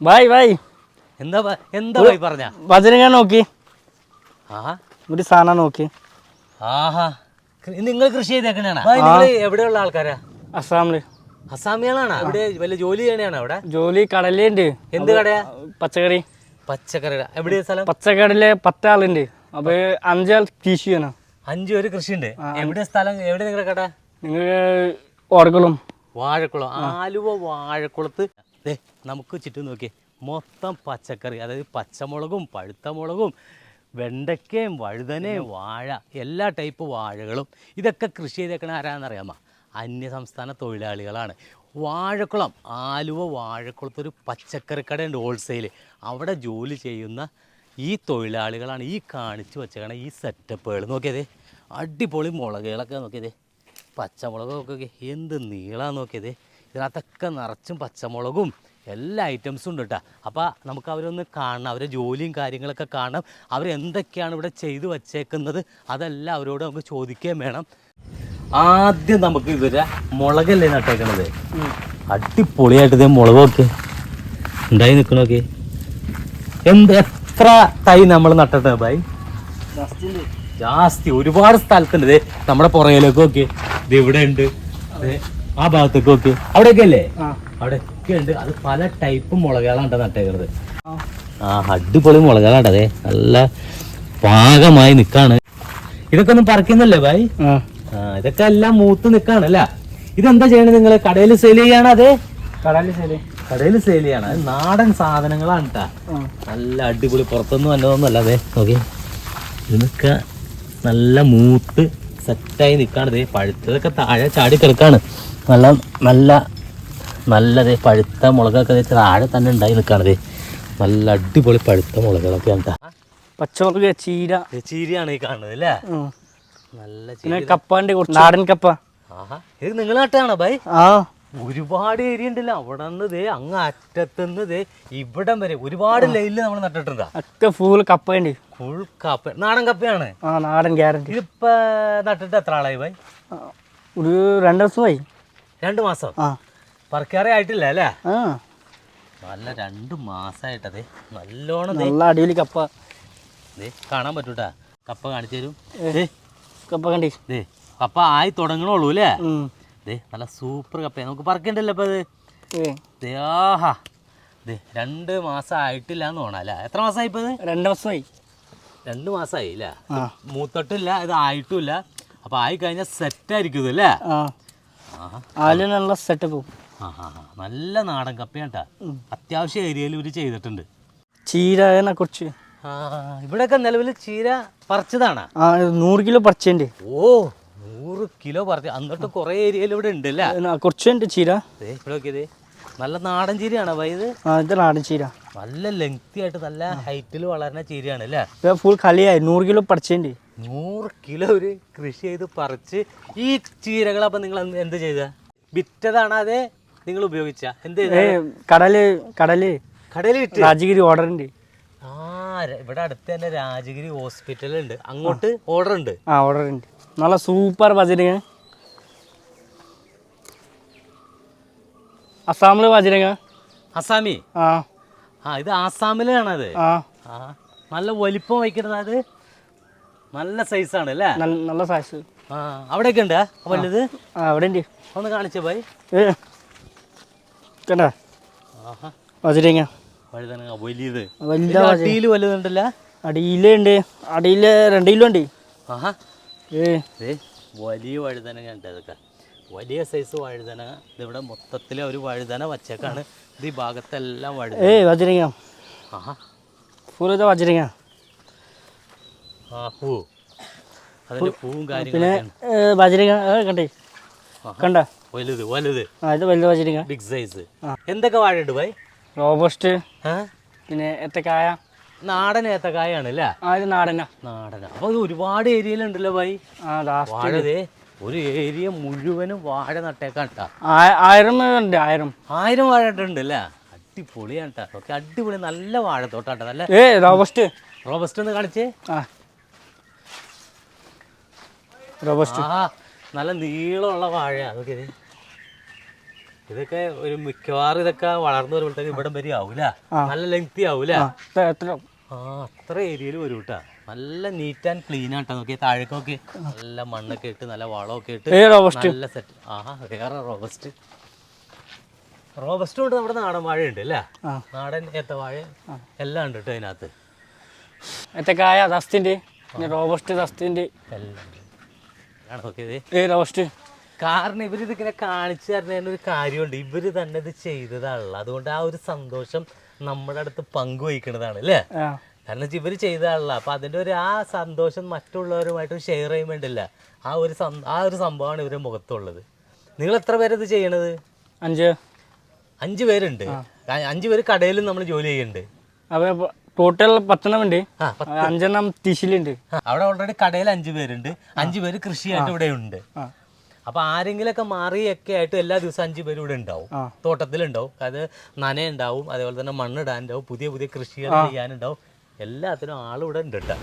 Bye bye എന്താ എന്താ പോയി പറഞ്ഞ? വചനങ്ങ നോക്കി. ആഹാ ഒരു സാധനം നോക്കി. ആഹാ. നിങ്ങൾ കൃഷി ചെയ്തേക്കണാണ്? നിങ്ങൾ എവിടെയുള്ള ആൾക്കാരാ? അസ്സാമിൽ. അസാമികളാണ് ഇവിടെ വല്ല ജോലി ചെയ്യണാണോ അവിടെ? ജോലി കടലുണ്ട് എന്ത് കടയാ? പച്ചക്കറി. പച്ചക്കറി എവിടെയാ സ്ഥലം? പച്ചക്കടയിലെ പത്താളുണ്ട്. അപ്പൊ അഞ്ചാൾ കൃഷി ചെയ്യണം. അഞ്ചു പേര് കൃഷി ഉണ്ട് എവിടെ സ്ഥലം? എവിടെ നിങ്ങളുടെ കട? നിങ്ങൾ ഓടക്കുളം. വാഴക്കുളം. ആലുവ വാഴക്കുളത്ത്. ദേ നമുക്ക് ചുറ്റും നോക്കിയേ മൊത്തം പച്ചക്കറി അതായത് പച്ചമുളകും പഴുത്ത മുളകും വെണ്ടയ്ക്കയും വഴുതനയും വാഴ എല്ലാ ടൈപ്പ് വാഴകളും. ഇതൊക്കെ കൃഷി ചെയ്തേക്കണ ആരാന്നറിയാമോ? അന്യ സംസ്ഥാന തൊഴിലാളികളാണ്. വാഴക്കുളം ആലുവ വാഴക്കുളത്ത് ഒരു പച്ചക്കറി കടയുണ്ട് ഹോൾസെയിൽ അവിടെ ജോലി ചെയ്യുന്ന ഈ തൊഴിലാളികളാണ് ഈ കാണിച്ചു വെച്ചേക്കണ ഈ സെറ്റപ്പുകൾ നോക്കിയതേ അടിപൊളി മുളകുകളൊക്കെ നോക്കിയതേ പച്ചമുളകൊക്കെ എന്ത് നീളാന്ന് നോക്കിയതേ ഇതിനകത്തൊക്കെ നിറച്ചും പച്ചമുളകും എല്ലാ ഐറ്റംസും ഉണ്ട് കേട്ടോ അപ്പോൾ നമുക്ക് അവരൊന്ന് കാണണം അവരെ ജോലിയും കാര്യങ്ങളൊക്കെ കാണണം. അവരെന്തൊക്കെയാണ് ഇവിടെ ചെയ്തു വച്ചേക്കുന്നത് അതെല്ലാം അവരോട് നമുക്ക് ചോദിക്കുകയും വേണം. ആദ്യം നമുക്ക് ഇവരെ മുളകല്ലേ നട്ടേക്കണത്? അടിപൊളിയായിട്ട് ഇതേ മുളക് നോക്കി. ഉണ്ടായി നിൽക്കണോക്കെ എന്ത് എത്ര തൈ നമ്മൾ നട്ടിട്ട് ബൈ? ജാസ്തി ഒരുപാട് സ്ഥലത്തുണ്ട്. നമ്മുടെ പുറകിലേക്ക് നോക്കി. ഇത് ഇവിടെ ഉണ്ട്. ദേ ആ ഭാഗത്തേക്ക് നോക്കി. അവിടെയൊക്കെ അല്ലേ അവിടെ അവിടെയൊക്കെ ഉണ്ട് അത് പല ടൈപ്പ് മുളകുകളാണ് നട്ടേക്കുന്നത് ആ. അടിപൊളി മുളകുകളാണ് അതെ. നല്ല പാകമായി നിക്കാണ്. ഇതൊക്കെ ഒന്നും പറിക്കുന്നല്ലേ ഭായി? ഇതൊക്കെ എല്ലാം മൂത്ത് നിക്കാണ് അല്ല. ഇതെന്താ ചെയ്യണത് നിങ്ങൾ കടയിൽ സെയിൽ ചെയ്യാണ് അതെ? കടയിൽ സെയിൽ കടയിൽ സെയിൽ ചെയ്യാണ്. അത് നാടൻ സാധനങ്ങളാണ് കേട്ടാ നല്ല അടിപൊളി പുറത്തൊന്നും വന്നതൊന്നും അല്ല അതെ. ഓക്കെ ഇതൊക്കെ നല്ല മൂത്ത് സെറ്റായി നിൽക്കാണത് പഴുത്തതൊക്കെ താഴെ ചാടി കിടക്കാണ്. നല്ല നല്ല നല്ലത് പഴുത്ത മുളകൊക്കെ താഴെ തന്നെ ഉണ്ടായി നിൽക്കണത് നല്ല അടിപൊളി പഴുത്ത മുളകളൊക്കെ ഉണ്ട്. പച്ചമുളക് ചീര. ചീരയാണ് ഈ കാണുന്നത് അല്ലേ. നല്ല ചീര. കപ്പാണ്ട് നാടൻ കപ്പ. ഇത് നിങ്ങൾ നാട്ടാണോ ബൈ? ആ. ഒരുപാട് ഏരിയ ഉണ്ടല്ലോ. അവിടെ നിന്നതേ അങ്ങ് അറ്റത്തുനിന്ന് ദേ ഇവിടം വരെ ഒരുപാട് ലൈനിൽ നമ്മൾ നട്ടിട്ടുണ്ടാ? ഒക്കെ ഫുൾ കപ്പയുണ്ട്. ഫുൾ കപ്പ. നാടൻ കപ്പയാണ്. ആ നാടൻ ഗ്യാരണ്ടി ഇതിപ്പോ നട്ടിട്ട് എത്ര ആളായി ബൈ? ഒരു രണ്ട് ദിവസമായി. രണ്ട് മാസം. ആ. പറക്കാറേ ആയിട്ടില്ല അല്ലേ? നല്ല രണ്ട് മാസമായിട്ടതേ നല്ലോണം നല്ല അടിപൊളി കപ്പ. കാണാൻ പറ്റൂട്ടാ. കപ്പ കാണിച്ചു തരും. കപ്പ കണ്ടി. ദേ കപ്പ ആയി തുടങ്ങണുള്ളൂ അല്ലേ. ദേ നല്ല സൂപ്പർ കപ്പ നമുക്ക് പറക്കണ്ടല്ലോ ഇപ്പൊ അത് ആഹാ. ദേ രണ്ട് മാസം ആയിട്ടില്ല എന്ന് തോന്നാം അല്ലേ? എത്ര മാസമായി ഇപ്പൊ രണ്ടു രണ്ട് രണ്ടു മാസമായി അല്ലേ? മൂത്തൊട്ടില്ല ഇത് ആയിട്ടുമില്ല. അപ്പൊ ആയി കഴിഞ്ഞാൽ സെറ്റ് ആയിരിക്കും ഇത് അല്ലേ? അതിൽ നല്ല സെറ്റപ്പ്. നല്ല നാടൻ കപ്പയാട്ടാ. അത്യാവശ്യം ഏരിയയിൽ ഇവർ ചെയ്തിട്ടുണ്ട്. ചീര കുറിച്ച്. ഇവിടെയൊക്കെ നിലവിൽ ചീര പറിച്ചതാണ്? നൂറ് കിലോ പറിച്ചുണ്ട്. ഓ നൂറ് കിലോ പറിച്ച. അന്നിട്ട് കുറെ ഏരിയയിൽ ഇവിടെ ഉണ്ട് അല്ലേ? കുറച്ചുണ്ട് ചീര. ദേ ഇവിടെ നോക്കിയതേ നല്ല നാടൻ ചീരയാണ് ഇത്? നാടൻ ചീര. നല്ല ലെങ്തി ആയിട്ട് നല്ല ഹൈറ്റിൽ വളരുന്ന ചീരയാണ് അല്ലേ? ഫുൾ കളിയായി. നൂറ് കിലോ പറിച്ചുണ്ട്. നൂറ് കിലോ ഒരു കൃഷി ചെയ്ത് പറിച്ച് ഈ ചീരകൾ അപ്പൊ നിങ്ങൾ എന്ത് ചെയ്ത? വിറ്റതാണ് അതെ നിങ്ങൾ ഉപയോഗിച്ച? എന്ത് ചെയ്ത? കടൽ കടൽ. കടയിൽ വിറ്റ്? രാജഗിരി ഓർഡർ ഉണ്ട് ആ ഇവിടെ അടുത്ത് തന്നെ രാജഗിരി ഹോസ്പിറ്റൽ ഉണ്ട് അങ്ങോട്ട് ഓർഡർ ഉണ്ട് ആ ഓർഡർ ഉണ്ട് നല്ല സൂപ്പർ വജരങ്ങ അസാമിൽ വജരങ്ങ അസാമി? ആ. ആ ഇത് ആസാമിലാണത്. ആ. ആ നല്ല വലിപ്പം വയ്ക്കുന്നത് അത്. നല്ല സൈസാണ് അല്ലേ നല്ല സൈസ് അവിടെ ആ അവിടെയൊക്കെ ഉണ്ട്? വലുത്? അവിടെ ഉണ്ട് ഒന്ന് കാണിച്ചേ ഭായി. കണ്ടാ? വഴുതനങ്ങ വലിയത്. വലിയ അടിയിൽ വലുതുണ്ടല്ല? അടിയിലുണ്ട്. അടിയിൽ രണ്ട് കിലോ ഉണ്ട്. വലിയ വഴുതനങ്ങ ഉണ്ട് അതൊക്കെ. വലിയ സൈസ് വഴുതനങ്ങ ഇതിവിടെ മൊത്തത്തിൽ ഒരു വഴുതന വച്ചേക്കാണ്. ഇത് ഈ ഭാഗത്തെല്ലാം വഴുതന. ഏ വജരങ്ങ. ആഹാ. ഫുൾ വജരങ്ങ. പിന്നെ ബജരിക കണ്ടേ? കണ്ട? വലുത് വലുത്. ആ ഇത് വലുത് വജരങ്ങ ബിഗ് സൈസ് എന്തൊക്കെ വാഴ ഉണ്ട് ഭായ്? റോബസ്റ്റ്. പിന്നെ ഏത്തക്കായ. നാടൻ ഏത്തക്കായാണ് ആണല്ലേ ആ ഇത് നാടനാ. നാടനാ. അപ്പൊ ഇത് ഒരുപാട് ഏരിയയിലുണ്ടല്ലോ ബൈ ആ ലാസ്റ്റ് വാഴ ദേ ഒരു ഏരിയ മുഴുവനും വാഴ നട്ടേക്കാൻ ട്ടാ. ആയിരം ഉണ്ട് ആയിരം. ആയിരം വാഴ ഉണ്ട് അല്ലേ? അടിപൊളിയാണ് ഓക്കെ അടിപൊളി നല്ല വാഴത്തോട്ടാട്ടോ നല്ല റോബസ്റ്റ്. റോബസ്റ്റ് ഒന്ന് കാണിച്ചേ. ആ. റോബസ്റ്റ്. നല്ല നീളമുള്ള വാഴ അതൊക്കെ ഇത്. ഇതൊക്കെ ഒരു മിക്കവാറും ഇതൊക്കെ വളർന്നു വരുമ്പോഴത്തേക്ക് ഇവിടെ വരെ ആവൂല. നല്ല ലെങ്തി ആവൂല. ആ അത്ര ഏരിയയിൽ വരും കേട്ടാ നല്ല നീറ്റ് ആൻഡ് ക്ലീൻ ആട്ടോ. നോക്കിയാൽ താഴേക്കൊക്കെ നല്ല മണ്ണൊക്കെ ഇട്ട് നല്ല വളമൊക്കെ ഇട്ട്. നല്ല സെറ്റ് ആ വേറെ റോബസ്റ്റ്. റോബസ്റ്റ് കൊണ്ട് നമ്മുടെ നാടൻ വാഴ ഉണ്ട് അല്ലേ നാടൻ നാടൻ ഏത്തവാഴ എല്ലാം ഉണ്ട് കേട്ടോ അതിനകത്ത് ഏത്തക്കായ ദസ്തിന്റെ റോബസ്റ്റ് ദസ്തിന്റെ എല്ലാം ഉണ്ട്. നോക്കിയത് ഏ റോബസ്റ്റ് കാരണം ഇവർ ഇതിങ്ങനെ കാണിച്ചു തരുന്നതിന് ഒരു കാര്യമുണ്ട്. ഇവർ തന്നെ ഇത് ചെയ്തതാണല്ലോ അതുകൊണ്ട് ആ ഒരു സന്തോഷം നമ്മുടെ അടുത്ത് പങ്കുവയ്ക്കുന്നതാണ് അല്ലേ? കാരണം ഇവർ ചെയ്തതാണല്ലോ അപ്പൊ അതിന്റെ ഒരു ആ സന്തോഷം മറ്റുള്ളവരുമായിട്ട് ഷെയർ ചെയ്യാൻ വേണ്ടില്ല ആ ഒരു ആ ഒരു സംഭവമാണ് ഇവരുടെ മുഖത്തുള്ളത്. നിങ്ങൾ എത്ര പേരത് ചെയ്യണത്? അഞ്ച്. അഞ്ച് പേരുണ്ട്. അഞ്ചു പേര് കടയിലും നമ്മൾ ജോലി ചെയ്യുന്നുണ്ട്. ടോട്ടൽ പത്തെണ്ണം ഉണ്ട്. അഞ്ചെണ്ണം തിശിലുണ്ട്. അവിടെ ഓൾറെഡി കടയിൽ അഞ്ചു പേരുണ്ട്. അഞ്ചു പേര് കൃഷിയായിട്ട് ഇവിടെ ഉണ്ട്. അപ്പൊ ആരെങ്കിലൊക്കെ ഒക്കെ ആയിട്ട് എല്ലാ ദിവസവും അഞ്ചു പേരും ഇവിടെ ഉണ്ടാവും. തോട്ടത്തിലുണ്ടാവും. അത് നന ഉണ്ടാവും അതേപോലെ തന്നെ മണ്ണിടാനുണ്ടാവും. പുതിയ പുതിയ കൃഷികൾ ചെയ്യാനുണ്ടാവും. എല്ലാത്തിനും ആളിവിടെ ഉണ്ട് കേട്ടോ